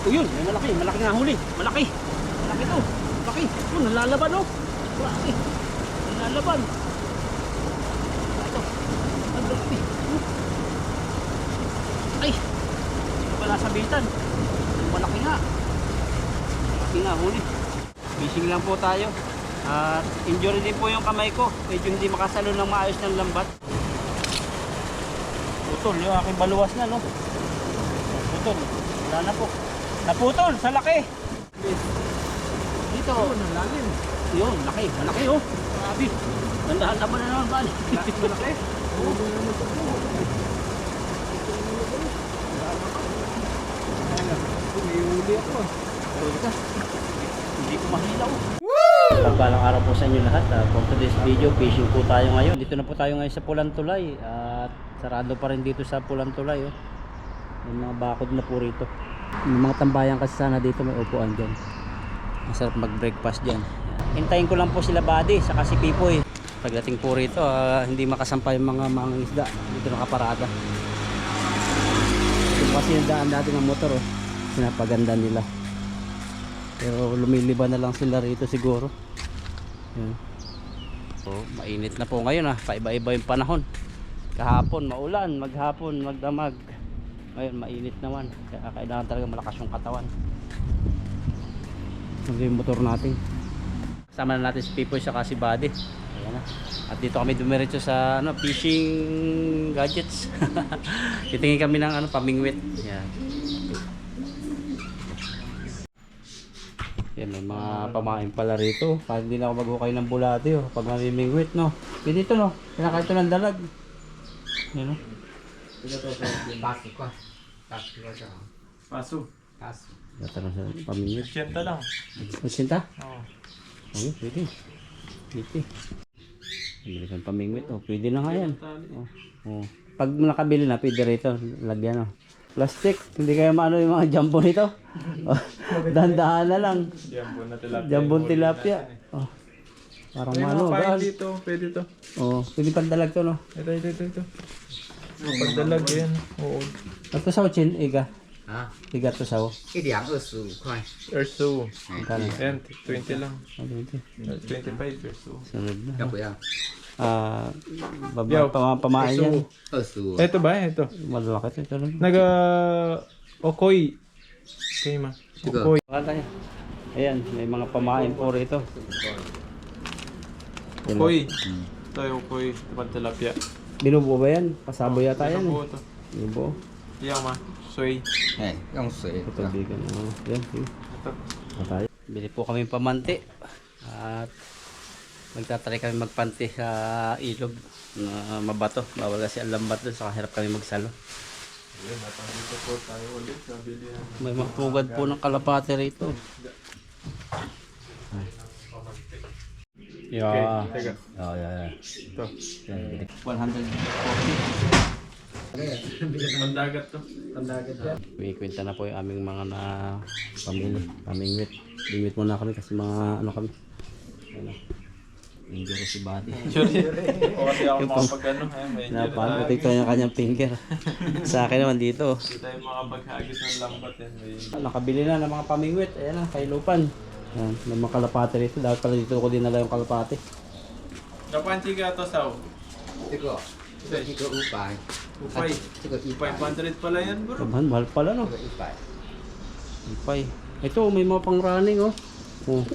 O yun, may malaki, malaki nga huli. Malaki. Malaki to. Malaki. O, nalalaban oh. Malaki. Nalalaban. Ito. Ang. Ay. Wala sabitan. Malaki nga. Malaki nga huli. Fishing lang po tayo. At injury din po yung kamay ko. Medyo hindi makasalo ng maayos ng lambat. Putol yung aking baluwas na no. Putol. Wala na po. Naputol sa laki. Dito. Oh, nalalim. Yun, laki. Malaki oh. Grabe. Nandahan naman na naman bali. Malaki. Oo. Uli ako. Hindi ko mahilaw. Pagbalang araw po sa inyo lahat. Uh, for today's video, fishing po tayo ngayon. Dito na po tayo ngayon sa Pulang Tulay. At sarado pa rin dito sa Pulang Tulay. Oh. May mga bakod na po rito. May mga tambayan kasi sana dito may upuan dyan. Masarap mag-breakfast dyan. Hintayin ko lang po sila Buddy, saka si Pipoy. Pagdating po rito, ah, hindi makasampay yung mga mga isda. Dito nakaparada. Ito kasi yung daan natin ng motor. Oh. Pinapaganda nila. Pero lumiliban na lang sila rito siguro. Yan. So, mainit na po ngayon ah. Paiba-iba yung panahon. Kahapon maulan, maghapon magdamag. Ngayon mainit naman. Kaya kailangan talaga malakas yung katawan. Ito yung motor natin. Kasama na natin si Pipoy sa si Buddy. Ayan na. At dito kami dumiretso sa ano, fishing gadgets. Titingin kami ng ano, pamingwit. Yan. Yan, may mga pamain pala rito. Kahit hindi na ako maghukay ng bulate oh. Pag mamimingwit, no. Pwede ito, no. Kinakain ito ng dalag. Yan, no. Paso ka. Paso ka siya. Paso. Paso. Yatanong sa pamingwit. Siyenta lang. Masinta? Oo. Oo, pwede. Pwede. Pwede kang pamingwit, oh. Pwede na nga yan. Oh. Oh. Pag nakabili na, pwede rito. Lagyan, oh. Plastic. Hindi kaya maano yung mga jumbo nito. Oh. Dandahan na lang. Jambon na tilapia. Huli tilapia. Oh. Parang May malo. gaan. dito. Pwede to. Oh, pwede pandalag to, no? Ito, ito, ito. ito. Pagdalag yan. Oo. At to sa chin, iga. 啊， Iga to sa 一两二十五块。 Erso. Magkano? Ayan, 20 lang. Ano ito? 25 Erso. Sunod na. 要不要？ Ah, baba, Yo, pama, pamain yan. 二十五。 Ito ba? Ito. Malaki to. Ito lang. Naga... Okoy. Okay ma. Sige. Okoy. Kanta niya. Ayan, may mga pamain po rito. Yan, Okoy. Ito yung Okoy. Tapad tilapia. Binubo ba yan? Pasabo yata yan. Binubo ito. Eh. Ma. Soy. Yan. Yung soy. Ito bigan. Oh, yan. Ito. Ano Matay. Bili po kami pamanti. At magtatry kami magpanti sa ilog na mabato. Bawal kasi ang lambat doon. Saka hirap kami magsalo. Ayun, dito po tayo ulit sa bilihan. May magpugad po ng kalapate rito. Yeah. Teka. Oh, yeah, yeah. Ito. Yan, 140. Pandagat to. Pandagat yan. Na po yung aming mga na pamili, pamingwit. Bingwit muna kami kasi mga ano kami. Ano. Injury si body. Sure. O kasi ako makapag ano. Injury Napano tayo. ito yung kanyang finger. Sa akin naman dito. Hindi tayo makapaghagis ng lambat. May... Nakabili na ng mga pamingwit. Ayan na, kay Lupan. Ayan, may mga kalapate rito. Dahil pala dito ko dinala yung kalapate. Japanchi ka to sao? Tigo. Tigo upay. Upay. Ah, tigo ipay. 500 pala yan bro. Kaman, mahal pala no. Tigo ipay. Ipay. Ito, may mga pang running oh. Oh.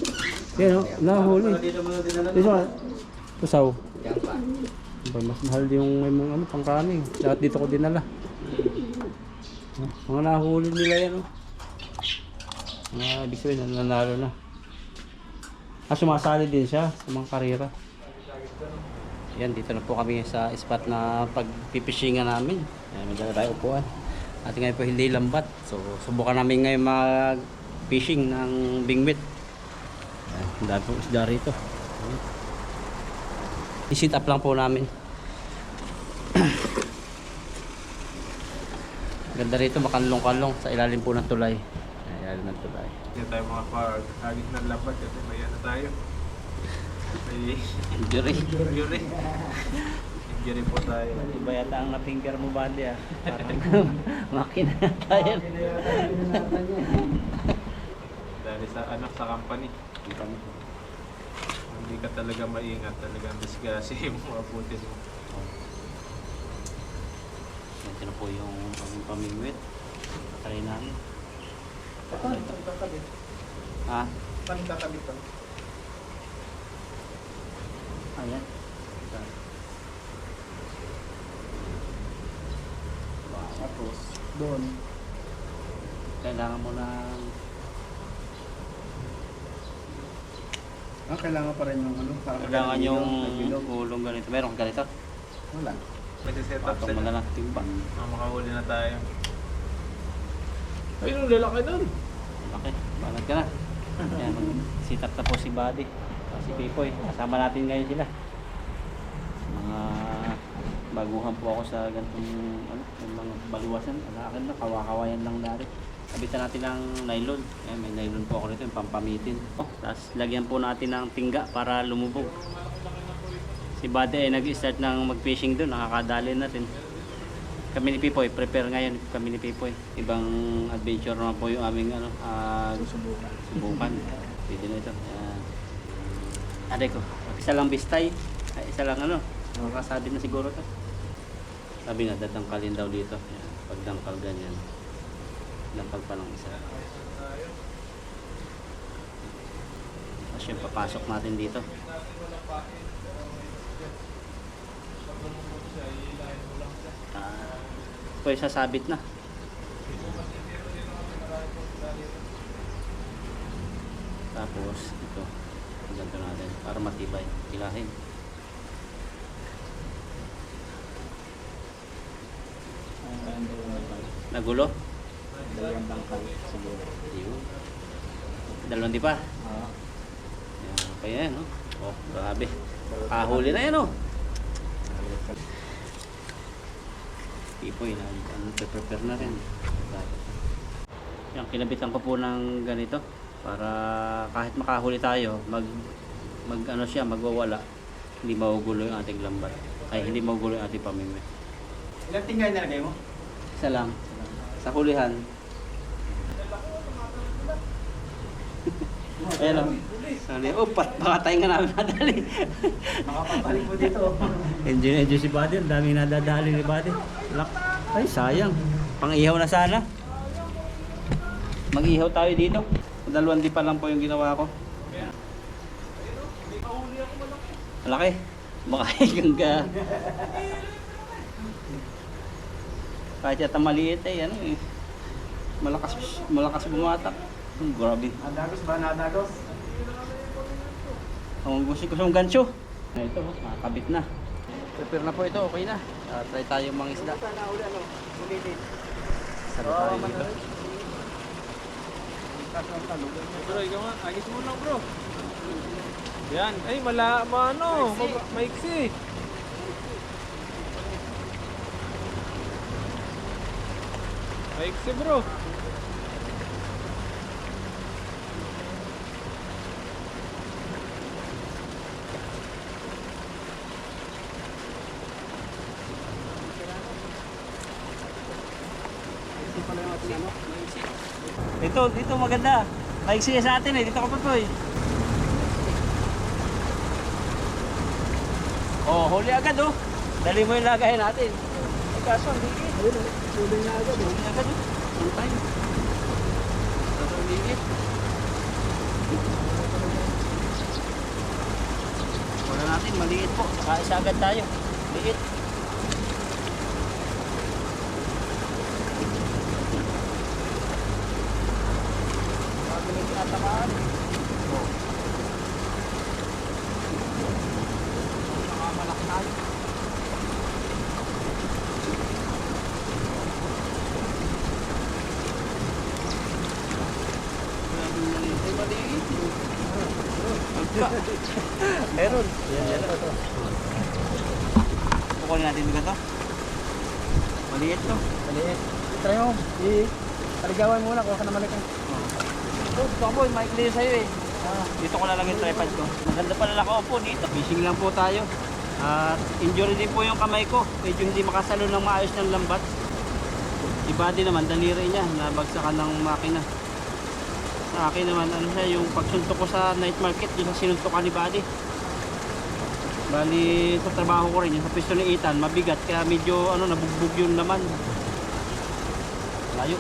Yan oh, nahuli. Dito, ito sao? Yan pa. Mas mahal yung may mga ano, pang running. Lahat dito ko dinala. Oh, mga nahuli nila yan oh. Mga ibig sabihin, nanalo na. Ah, sumasali din siya sa mga karera. Yan, dito na po kami sa spot na pagpipishingan namin. Ayan, dala tayo upuan. At ngayon po hindi lambat. So, subukan namin ngayon mag-fishing ng bingwit. Ang dami pong isda rito. I-sit up lang po namin. Ganda rito, makanlong-kanlong sa ilalim po ng tulay. Ilalim ng tulay. Hindi tayo makapaghagis ng lambat kasi may ano tayo. May Injury. injury. Injury po tayo. Iba yata ang na-finger mo, Bandi ah. Parang makina yata yan. sa company. Hindi ka talaga maingat, talagang disgasi yung mga butin mo. Ito na po yung aming pamingwit. Try namin. Ha? Saan kakabit ka? Ayan. Tapos, doon, Kailangan mo ng ah, kailangan pa rin yung ano, para kailangan yung nagbilog. ulong ganito. Meron ka ganito? Wala. Pwede set up Patong mo sila. na lang timba. Ah, makahuli na tayo. Ayun, ang lalaki nun. Okay, banat ka na. Ayan, sit up na po si Buddy. Ah, Si Pipoy. Kasama natin ngayon sila. Mga baguhan po ako sa ganitong ano, yung mga baluwasan. Ang akin na, kawakawayan lang dati. Kabitan natin ng nylon. Ayan, may nylon po ako rito, yung pampamitin. Oh, tapos lagyan po natin ng tingga para lumubog. Si Buddy ay nag-start ng mag-fishing doon. Nakakadali natin. Kami ni Pipoy, prepare ngayon kami ni Pipoy. Ibang adventure naman po yung aming ano, ah, Susubukan. subukan. Pwede na ito. Yan. Aday ko, isa lang bistay. Ay, isa lang ano, makakasabi na siguro to. Sabi nga, dadangkalin daw dito. Yan. Pag dangkal ganyan, dangkal pa ng isa. Tapos yung papasok natin dito. Ah, pwede sasabit na. Tapos ito, ganito natin para matibay. Ilahin. Nagulo? Dalawang tangkal siguro. Yun. Dalawang di pa? Ah, Yan, kaya yan, no? Oh, grabe. Kahuli na yan, oh. Pipoy na, ano, prepare na rin. Yan, kinabitan ko po ng ganito para kahit makahuli tayo, mag mag ano siya, magwawala. Hindi magugulo yung ating lambat. Ay, hindi magugulo yung ating pamimik. Ilang tingay nalagay mo? Isa lang. Sa hulihan. Ayan o. Sabi, oh, pat, baka tayo nga namin nadali. Makapapalik mo dito. enjoy enjoy si Buddy. Ang daming nadadali ni Buddy. Lak. Ay, sayang. Pang-ihaw na sana. Mag-ihaw tayo dito. Dalawang di pa lang po yung ginawa ko. Malaki. Baka hanggang ka. Kahit yata maliit eh, ano eh. Malakas, malakas bumatak. Grabe. Nadagos ba? Nadagos? Ang gusto ko sa gancho. Ito, nakakabit na. Prepare na po ito, okay na. Uh, try tayo mga isda. Sana tayo dito. Bro, ikaw nga. Agis mo lang, bro. Yan. Ay, mala, ano, mab- maiksi. Maiksi, bro. Ito, dito maganda. Maiksi sa atin eh, dito ka pa po eh. Oh, huli agad oh. Dali mo yung lagayin natin. Ay, kaso, ang liit. Ayun, uling na agad. eh. Huli agad oh. On time. Ang. Wala natin, maliit po. Saka isa agad tayo. Liit. Bago may tinatamaan. Oh. Nakamalak tayo. Grabe maliit. Ay, maliit. Agka. Meron. Yan, yan. Kukunin natin dito to. Maliit to. Maliit. Try mo. I Paligawan muna, kuha ka na malikan. Oh, ito boy, clear sa'yo eh. Dito ko na lang yung tripod ko. Maganda pala nakaupo dito. Fishing lang po tayo. At injury din po yung kamay ko. Medyo hindi makasalo ng maayos ng lambat. Iba din naman, daliri niya. Nabagsakan ng makina. Sa akin naman, ano siya, yung pagsuntok ko sa night market, yung sa sinuntokan ni Buddy. Bali, sa trabaho ko rin, yung sa pwesto ni Ethan, mabigat, kaya medyo, ano, nabugbog yung naman. Layo.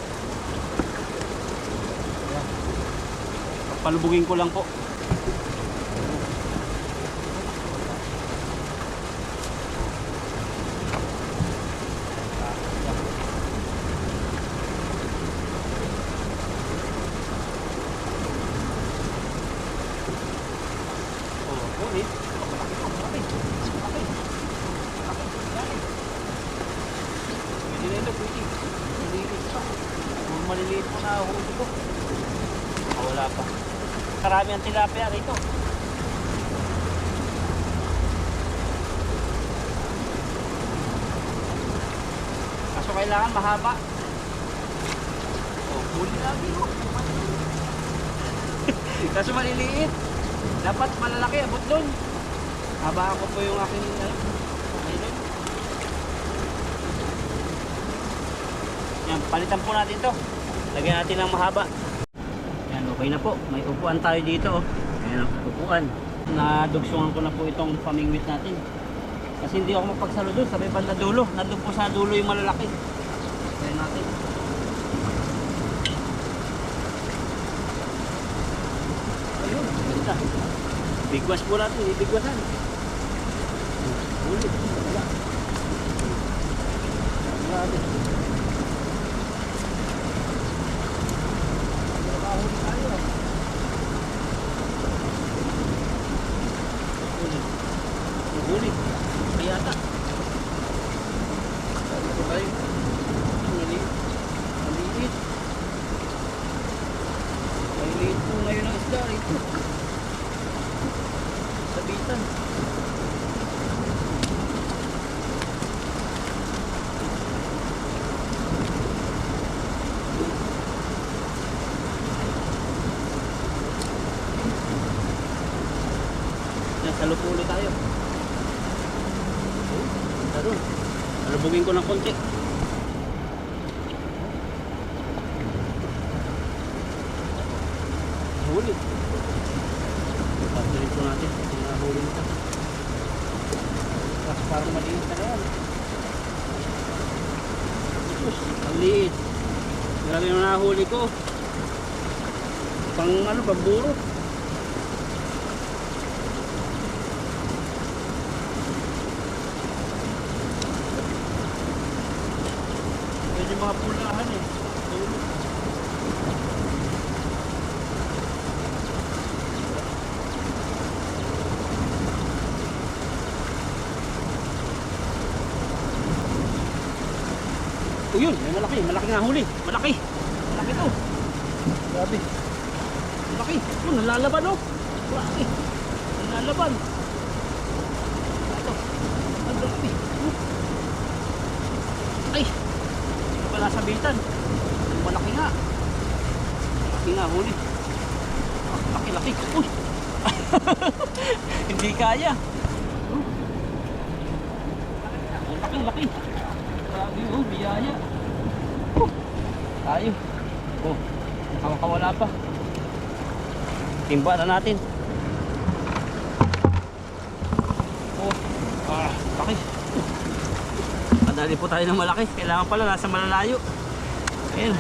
Ayan. Ko lang po. Oh, ulit. Malaki to, malaki. Malaki. Malaki. Malaki. Pwede na ito, pwede. Maliliit pa. Kung maliliit po na huli ko. Ah, wala pa. Karami ang tilapia rito. Kaso kailangan mahaba. Oh, huli lagi oh. Kaso maliliit. Dapat malalaki, abot doon. Haba ako po yung aking ano. Yan, palitan po natin to. Lagyan natin ng mahaba. Yan, okay na po. May upuan tayo dito. Oh. Ayan, ang upuan. Nadugsungan ko na po itong pamingwit natin. Kasi hindi ako mapagsalo doon sa may banda dulo. Nandun po sa dulo yung malalaki. Kaya natin. Ayun, ganda. Bigwas po natin, ibigwasan. Ulit, wala. Grabe. Huli. Huli. Kaya ko tayo. Maliit. Maliit. Maliit po ngayon ang isda rito. Sabitan. Yan, sa lupulo tayo. Oh, ganda doon. Alubugin ko ng konti. Huli. Patuloy po natin. Tinahuli nito. Kasi parang maliit na yan. Sus, ang liit. Grabe yung nahuli ko. Pang ano, pamburo. Yan yung mga pulahan eh. O yun, may malaki, malaki nga huli. Malaki. Malaki to. Grabe. Malaki. Yun, nalalaban oh. Malaki. Nalalaban. Ito. Ang laki. Oh. Ay. Ito pala sabitan. Malaki nga. Malaki nga huli. Ah, laki, laki. Uy. Hindi kaya. Oh. Ang laki, laki. Grabe oh, biyaya. Oh, tayo. Oh, nakakawala pa. Timba na natin. Oh, ah, laki. Madali po tayo ng malaki. Kailangan pala nasa malalayo. Ayan.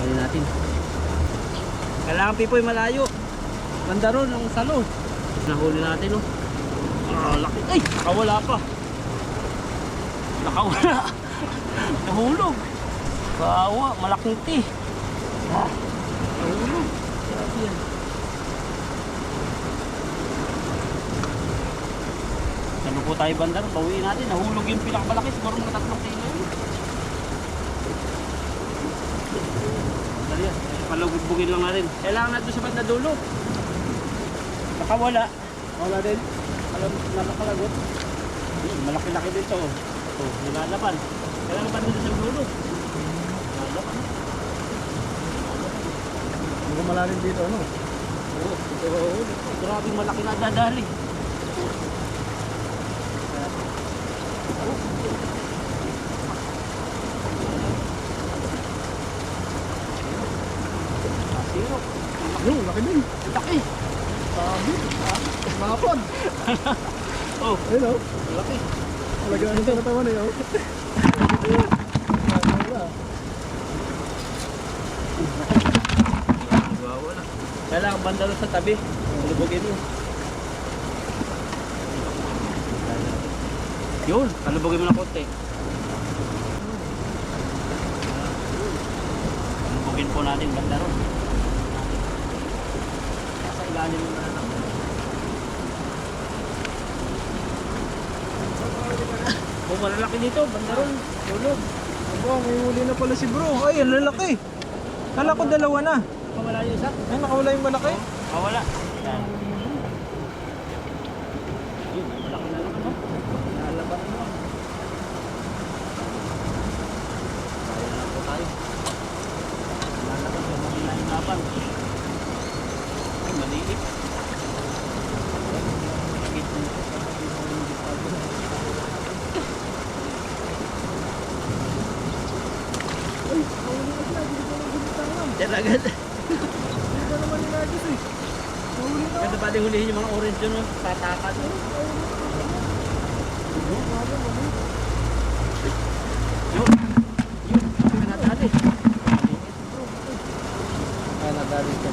Mali natin. Kailangan pipoy malayo. Banda ron, ang salo. Nahuli natin oh. Ah, laki. Ay, nakawala pa. Nakawala. Nahulog. Kawa, malaking ti. Ah, nahulog. Grabe yan. Ano po tayo bandar? Bawiin natin. Nahulog yung pinakamalaki. Siguro mga tatlong kilo yun. Dali yan. Palugbugin lang natin. Kailangan natin sa banda dulo. Nakawala. Wala din. Alam, nakakalagot. Malaki-laki din to. Oh, nilalaban. Kailangan ba dito sa dulo? Hindi malalim dito, ano? Oo, oh, ito, oh, grabe malaki na dadali. Yung, laki din. Laki. Sabi. Ah, mga pod. oh. Hello. Laki. Talaga ang katawan eh. Oh. Banda doon sa tabi. Lubugin mo. Yun, kalubugin mo na konti. Kalubugin po natin banda ron. Nasa ilalim mo na lang. Oh, malalaki dito, banda ron. Tulog. Aba, may huli na pala si bro. Ay, ang lalaki. Kala ko dalawa na. Pamala yung isa. Ay, nakawala yung malaki. Ah, wala. Yan. Yun, malaki na naman, no? Nalaban mo. Kaya na po tayo. Nalaban ko, mahina yung laban. Ay, maliit. Yan agad. Hindi naman nilagis eh. Nahuli na. Ganda pa din hulihin yung mga orange dun, no? tatakan. Yun. Yun. Kaya nadali. Kaya nadali siya.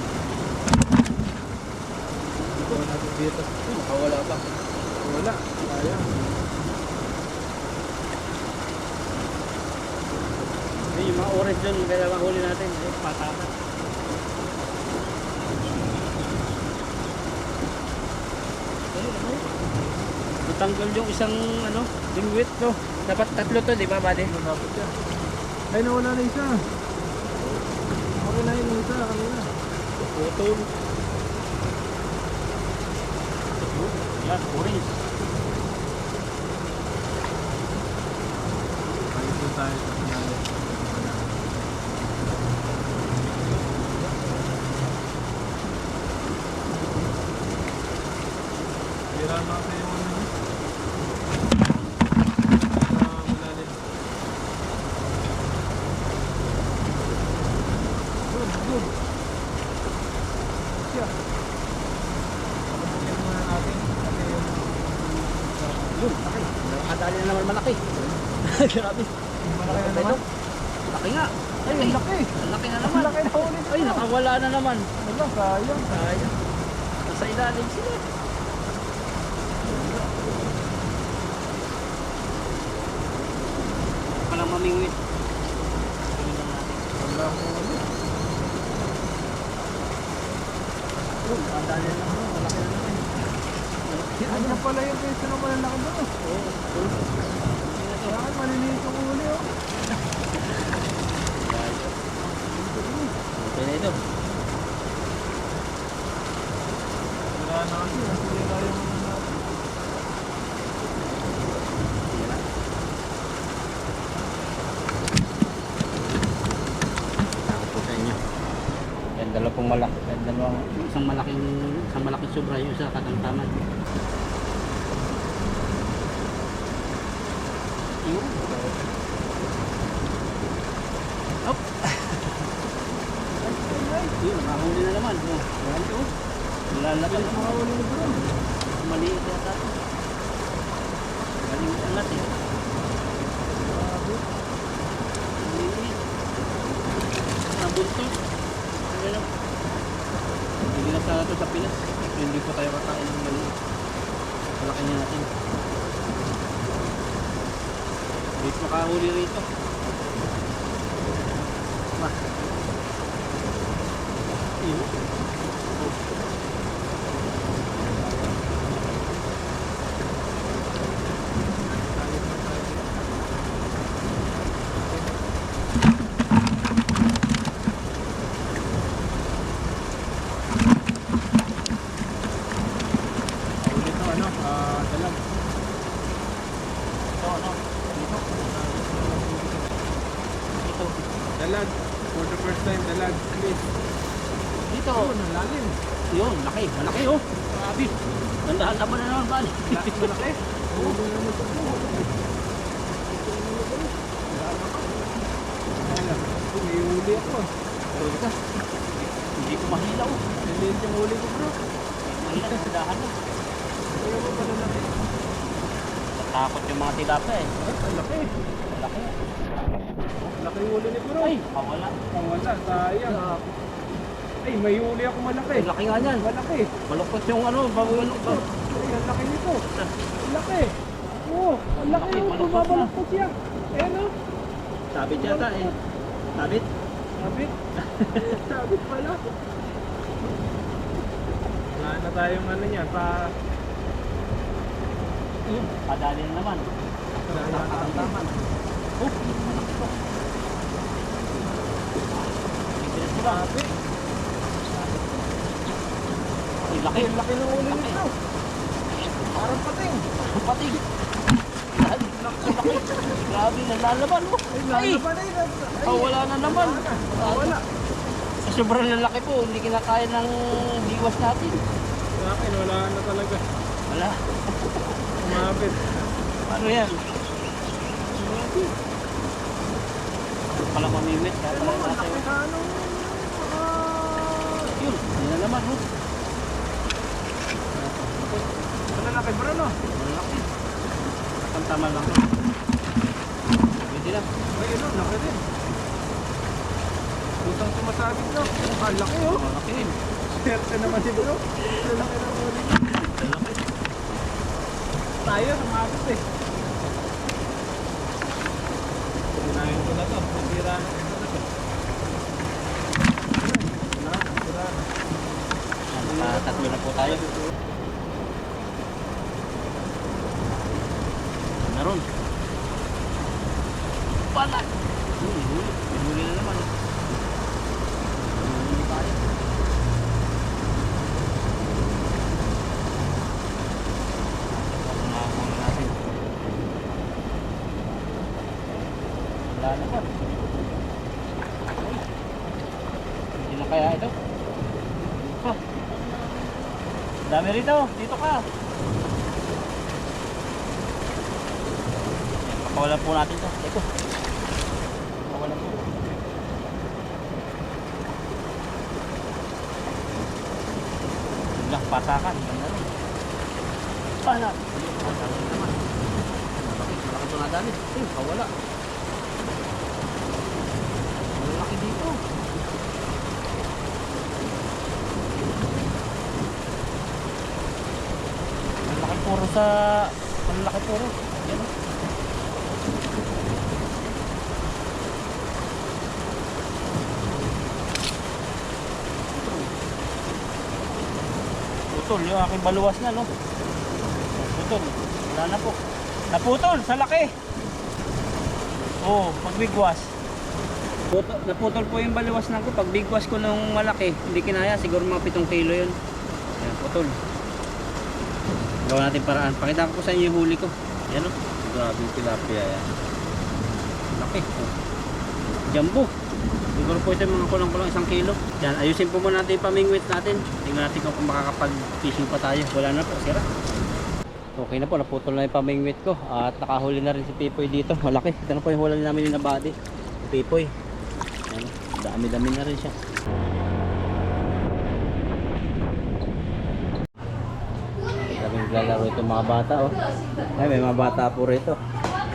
Ito, natin dito. Uy, nakawala pa. Wala. Sayang. Yun, yung mga orange dun, kaya mahuli natin. Ayun, Patakan. Natanggal yung isang ano, lingwit no. Dapat tatlo to, di ba, buddy? Dapat yan. Ay, nawala na isa. Okay na yung isa kanina. Putol. Yan, orange. Din tayo sa finale. Tira natin yung ano niya. Ah, malalim. Good, good. Siya. Pagkakas muna natin. Kasi yung Yun, laki. Nakadali na naman malaki. Grabe. na. Laki nga. Ay, ang laki. ang laki na naman. Laki na ulit. Ay, nakawala na naman. Wala, sayang. Sayang. Nasa ilalim sila. Palang mamingwit. Wala ko ulit. Yun, nakadali na naman. Malaki na naman. Ano pala yung peso na malalaki doon? Oo. Tingnan to. Kaya maliliit yung uli oh. Okay na ito. Wala na kasi. Hindi. Yan, dalawa pong malaki. Yan, dalawang, isang malaking, isang malaking sobra yung isa katamtaman. Yun. Up. Yun, nakahuli na naman. Oh, yan yun. Lalaki na mga na bro. Maliit yata. Galing angat eh. Maliit. Nabuntot. Ano? Hindi na sana ito sa Pinas. Hindi po tayo kakain ng maliit. Malaki niya natin. Hindi makahuli rito. Ma. Iyo. Ulit ng ano, ah, dalag. Ito ano? Dito. Dito. Dalag. For the first time, dalag. Please. Dito. Oh, ang lalim. Yun, laki. Malaki oh. Grabe. Nandahan naman na naman bali. Laki, malaki. Oo. Ayun, may uli ako. Ito. Hindi ko mahilaw. Maliit yung huli ko bro. Mahilaw, sandahan na. Kaya mo pala laki. Natakot yung mga tilapia eh. Ay, laki. Laki. Laki yung huli ni bro. Ay, kawala. Ang wala, sayang. Ay, may huli ako malaki. Ay, laki nga yan. Malaki. Malukot yung ano, bago yung lukot. Ay, ang laki nito. Laki. Oo, ang laki Laki, yung malukot bumabalakot siya. Ayan o. Sabit yata eh. Sabit? Sabit. Sabit pala. Wala na tayong ano niya, pa... Padali na naman. Tama. Oh, malaki to. Bibilis ko lang. Ay, laki. Ang laki ng ulo nito. Parang pating. Pating. Ay, laki. Grabe, nalalaman mo. Ay, Ay, yun. Oh, wala na naman. Ah, wala. Sa sobrang lalaki po, hindi kinakaya ng biwas natin. Sa akin, wala na talaga. Wala. Umapit. Ano yan? Pala mamimit. Kaya pala ang natin. na ano. ah, Yun, yun na naman. Oh. Ang lalaki bro, no? Malaki. Tama lang. Pwede lang. Ay, yun, ang laki din. Putang sumasabit, no? Ang laki, oh. Malaki. Swerte naman si bro. Ang laki ng ulo niya. Malaki. Tayo, sumabit eh. Sinayin ko na to. Nasira na ito na to. Tatlo na po tayo. Naroon. Pala. Hmm, huli. May huli na naman. Huli tayo. Ako nakakuna natin. Wala na pa. Ay. Hindi na kaya ito. Oh. Dami rito. Dito ka. Pakawalan po natin to. Ito. Pakawalan po. Biglang pasakan. Ganda rin. Pala. Pasakan naman. Malaki, malaki ito nga dami. Eh, kawala. Malaki dito. Malaki puro sa... Malaki puro. Yan o. Putol, yung aking baluwas na, no? Putol. Wala na po. Naputol, sa laki. Oh, pagbigwas. Putol, naputol po yung baluwas na ko. Pagbigwas ko nung malaki, hindi kinaya. Siguro mga 7 kilo yun. Ayan, putol. Gawa natin paraan. Pakita ko sa inyo yung huli ko. Yan o. Grabe yung tilapia yan. Laki. Oh. Jumbo. Siguro po ito mga kulang-kulang isang kilo. Yan, ayusin po muna natin yung pamingwit natin. Tingnan natin kung makakapag-fishing pa tayo. Wala na po, sira. Okay na po, naputol na yung pamingwit ko. At nakahuli na rin si Pipoy dito. Malaki. Ito na po yung huli namin yung nabody. Si Pipoy. Yan, dami-dami na rin siya. Daming lalaro itong mga bata oh. Ay, may mga bata po rito.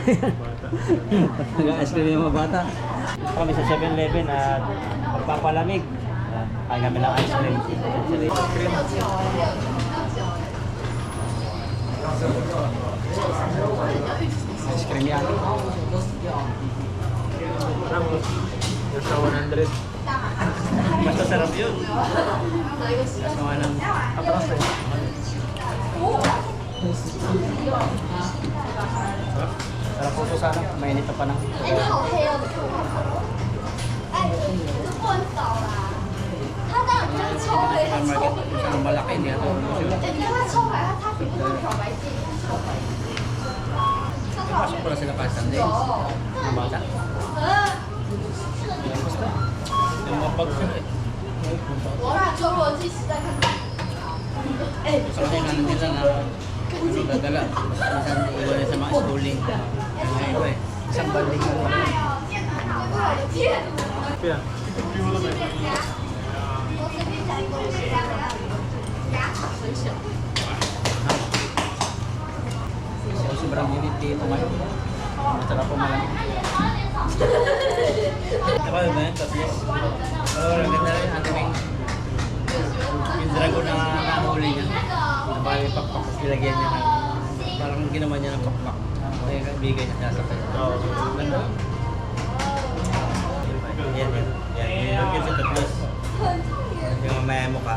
Nag-ice cream yung mga bata. Kami sa 7-Eleven at magpapalamig. Kain kami ng ice cream. Ice cream. Yan. Nasa 100. Basta sarap yun. Atras eh. Sarap. Sarap po ito sana. Mainit pa na. 哎，你好黑哦，你看我看到了。哎，这不能倒啦，他当然就是超黑，他超 Supermarket, 黑。 isang malaki, hindi natin ubus yun. 哎，你看他超白，他他皮肤都是漂白剂，超白。超讨 Pasok 厌 pala sila pa Sunday. 有， Mga bata. 嗯， Yan basta. Yung mga bag sila eh. 我让周罗纪实在看到。哎， eh, sa kailangan nila na ano dadala. Minsan iwan sa mga schooling. Siyempre, eh. isang banding mo pala. Yeah. So, sobrang init dito ngayon. Masarap po malamig. Ako, yun na yun, tapos. Pero, ang ganda rin, ang daming yung dragon na nahuli niya. Nabali pakpak, tapos nilagyan niya ng parang ginawa niya ng pakpak. Kaya bigay niya sa kanya. Oo. Ganda. Yan, yan. Yan, yung lagyan sa tatlos. Yung may mukha,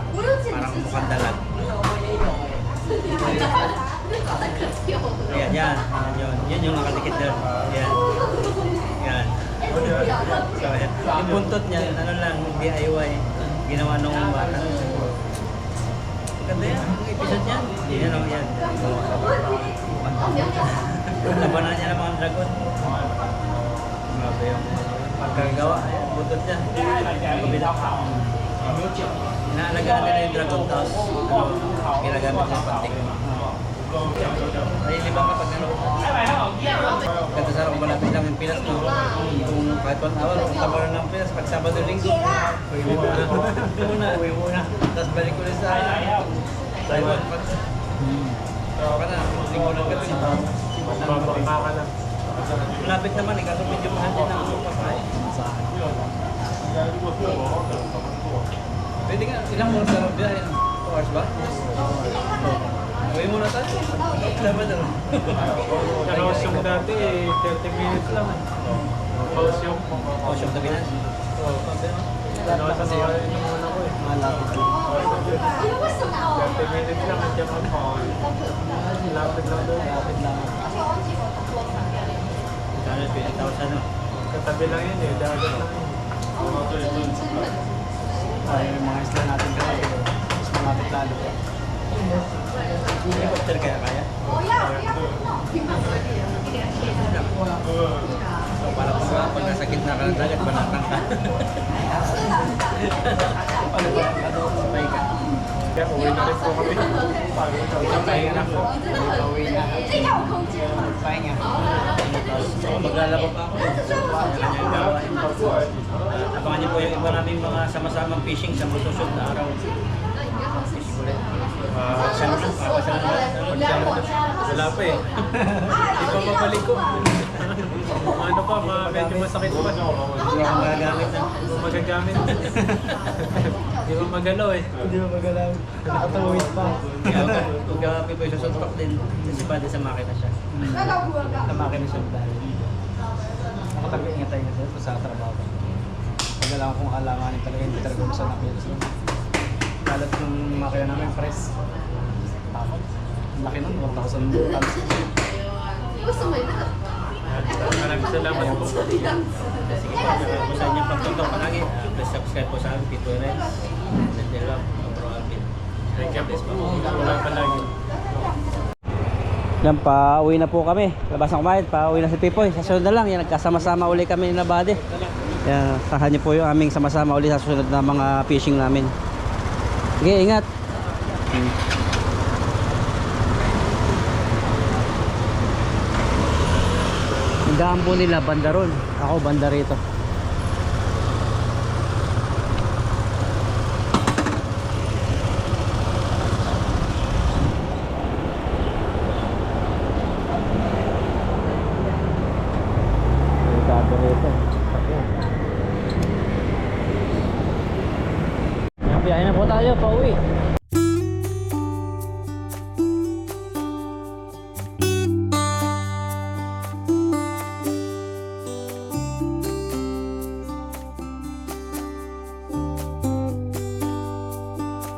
parang mukhang dalag. Ayan, yan. Yan yun. Yan yung nakadikit doon. Yan. Yan. So, yan. Yung buntot niya, ano lang, DIY. Ginawa nung bata. Maganda yan. Ang episode niyan. Yan o, yan. Labanan niya ng mga dragon. Grabe yung pagkagawa. Ayan, buntot niya. Kabila. Inaalagaan nila yung dragon tapos ano, ginagamit ng pantik. Ay, di ba kapag ano, Kata sa kung malapit lang yung Pinas, no? Kung kahit one hour, kung tabar ng Pinas, pag Sabado Linggo, uwi mo na. Uwi mo na, uwi mo na. Tapos balik ulit sa Taiwan. Pag pa na, linggo ng gabi. Babaka ka lang. Malapit naman, eh, kaso medyo mahal din ang pagkain. Pwede nga, ilang oras na biyahe? 2 hours ba? Uwi muna tayo. Sabado. Sa Kaosyong dati, eh, 30 minutes lang. eh. Kaosyong. Oh, siyang tabi na. Oo. Ano sa mga eh. Malapit. 30 minutes lang, nandiyan ako. Lapit lang doon. Malapit lang. Kano, 20,000 no? Katabi lang yun eh, dagat lang yun. Ay, yung mga isla natin kasi, mas malapit lalo. Helicopter kaya kaya? So, para pag, pag nasa gitna ka ng dagat, banatang ka. Ano ba? Ano, sabay ka? Kaya uwi na rin po kami. Ka na po. Uwi na. Pahinga. So, maglalaba pa ako. Abangan niyo po yung iba namin mga sama-samang fishing sa susunod na araw. Fishing ulit. Na. Wala pa eh. Di pa mabalik ko. ano pa, ma medyo masakit pa. Hindi ako magagamit na. Di mo magagamit. Di mo magalaw eh. Hindi mo magalaw. Nakatawid pa. Kung gagawin po yung susuntok din, sisipado sa makina siya. Sa makina siya dahil. Nakatag-ingat tayo kasi sa trabaho. Pag alam kung alanganin talaga, hindi talaga gusto na kilos. Kalat yung makina namin, press. Takot. Ang Laki nun, 1,000 tons. Maraming salamat po. Sige po, kung saan yung pagtutok palagi, please subscribe po sa amin, Pito Rens. And then love, Bro Alvin. Thank you po. Wala pa lagi. Yan, pauwi na po kami. Labas ng kumain, pauwi na si Pipoy. Sa sunod na lang, yan, nagkasama-sama uli kami na bade. Yan, sahan niyo po yung aming sama-sama uli sa susunod na mga fishing namin. Sige, ingat. Hmm. Po nila, banda ron. Ako, banda rito.